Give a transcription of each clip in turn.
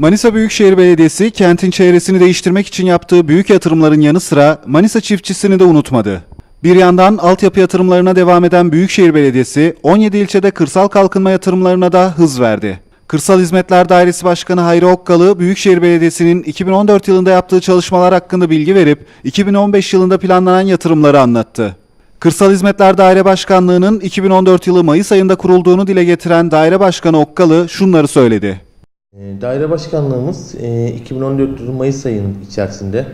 Manisa Büyükşehir Belediyesi kentin çevresini değiştirmek için yaptığı büyük yatırımların yanı sıra Manisa çiftçisini de unutmadı. Bir yandan altyapı yatırımlarına devam eden Büyükşehir Belediyesi 17 ilçede kırsal kalkınma yatırımlarına da hız verdi. Kırsal Hizmetler Dairesi Başkanı Hayri Okkalı, Büyükşehir Belediyesi'nin 2014 yılında yaptığı çalışmalar hakkında bilgi verip 2015 yılında planlanan yatırımları anlattı. Kırsal Hizmetler Daire Başkanlığı'nın 2014 yılı Mayıs ayında kurulduğunu dile getiren Daire Başkanı Okkalı şunları söyledi. E, Daire başkanlığımız e, 2014 yılı Mayıs ayının içerisinde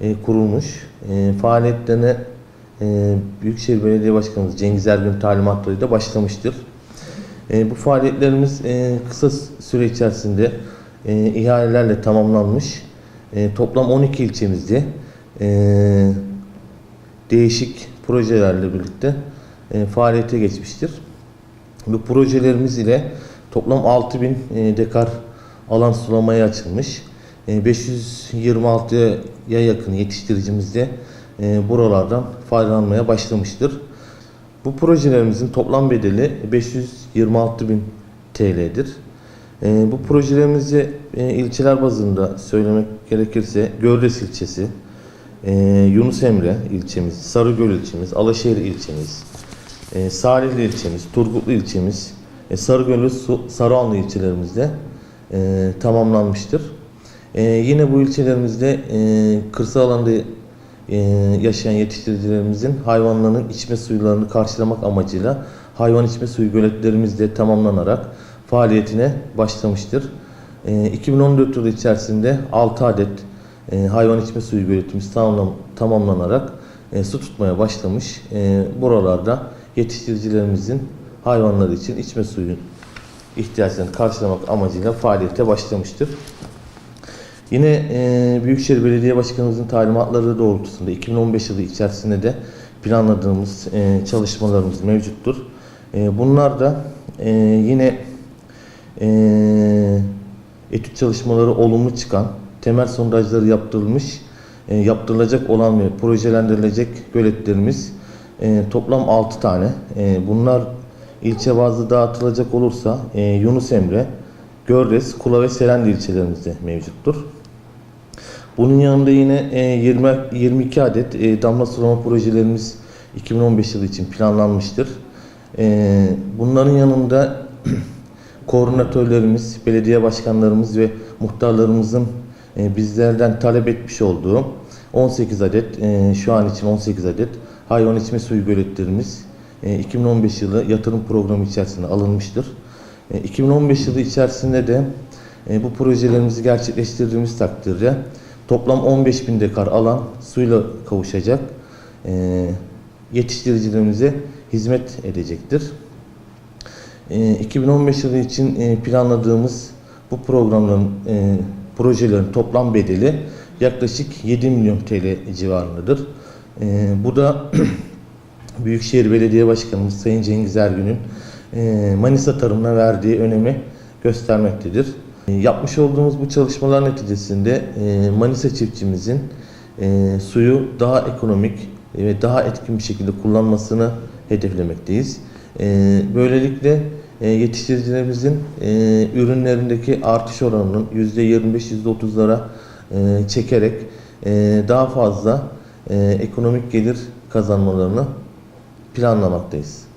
e, kurulmuş. E, Faaliyetlerine e, Büyükşehir Belediye Başkanımız Cengiz Ergün talimatlarıyla başlamıştır. E, Bu faaliyetlerimiz e, kısa süre içerisinde e, ihalelerle tamamlanmış. E, Toplam 12 ilçemizde e, değişik projelerle birlikte e, faaliyete geçmiştir. Bu projelerimiz ile toplam 6000 e, dekar alan sulamaya açılmış. E, 526'ya yakın yetiştiricimiz de e, buralardan faydalanmaya başlamıştır. Bu projelerimizin toplam bedeli 526 bin TL'dir. E, bu projelerimizi e, ilçeler bazında söylemek gerekirse Gördes ilçesi, e, Yunus Emre ilçemiz, Sarıgöl ilçemiz, Alaşehir ilçemiz, e, Salihli ilçemiz, Turgutlu ilçemiz, e, Sarıgöl ve Sarıhanlı ilçelerimizde e, tamamlanmıştır. E, yine bu ilçelerimizde e, kırsal alanda e, yaşayan yetiştiricilerimizin hayvanlarının içme suylarını karşılamak amacıyla hayvan içme suyu göletlerimiz de tamamlanarak faaliyetine başlamıştır. E, 2014 yılı içerisinde 6 adet e, hayvan içme suyu göletimiz tamamlan- tamamlanarak e, su tutmaya başlamış. E, buralarda yetiştiricilerimizin hayvanları için içme suyu ihtiyaçlarını karşılamak amacıyla faaliyete başlamıştır. Yine e, Büyükşehir Belediye Başkanımızın talimatları doğrultusunda 2015 yılı içerisinde de planladığımız e, çalışmalarımız mevcuttur. E, bunlar da e, yine e, etüt çalışmaları olumlu çıkan, temel sondajları yaptırılmış, e, yaptırılacak olan ve projelendirilecek göletlerimiz e, toplam 6 tane. E, bunlar ilçe bazlı dağıtılacak olursa e, Yunus Emre, Gördes, Kula ve Serendi ilçelerimizde mevcuttur. Bunun yanında yine e, 20 22 adet e, damla sulama projelerimiz 2015 yılı için planlanmıştır. E, Bunların yanında koordinatörlerimiz, belediye başkanlarımız ve muhtarlarımızın e, bizlerden talep etmiş olduğu 18 adet, e, şu an için 18 adet hayvan içme suyu göletlerimiz 2015 yılı yatırım programı içerisinde alınmıştır. E, 2015 yılı içerisinde de e, bu projelerimizi gerçekleştirdiğimiz takdirde toplam 15 bin dekar alan suyla kavuşacak e, yetiştiricilerimize hizmet edecektir. E, 2015 yılı için e, planladığımız bu programların, e, projelerin toplam bedeli yaklaşık 7 milyon TL civarındadır. E, bu da Büyükşehir Belediye Başkanımız Sayın Cengiz Ergün'ün e, Manisa tarımına verdiği önemi göstermektedir. E, Yapmış olduğumuz bu çalışmalar neticesinde e, Manisa çiftçimizin suyu daha ekonomik ve daha etkin bir şekilde kullanmasını hedeflemekteyiz. Böylelikle yetiştiricilerimizin ürünlerindeki artış oranının %25-%30'lara e, çekerek daha fazla ekonomik gelir kazanmalarını planlamaktayız.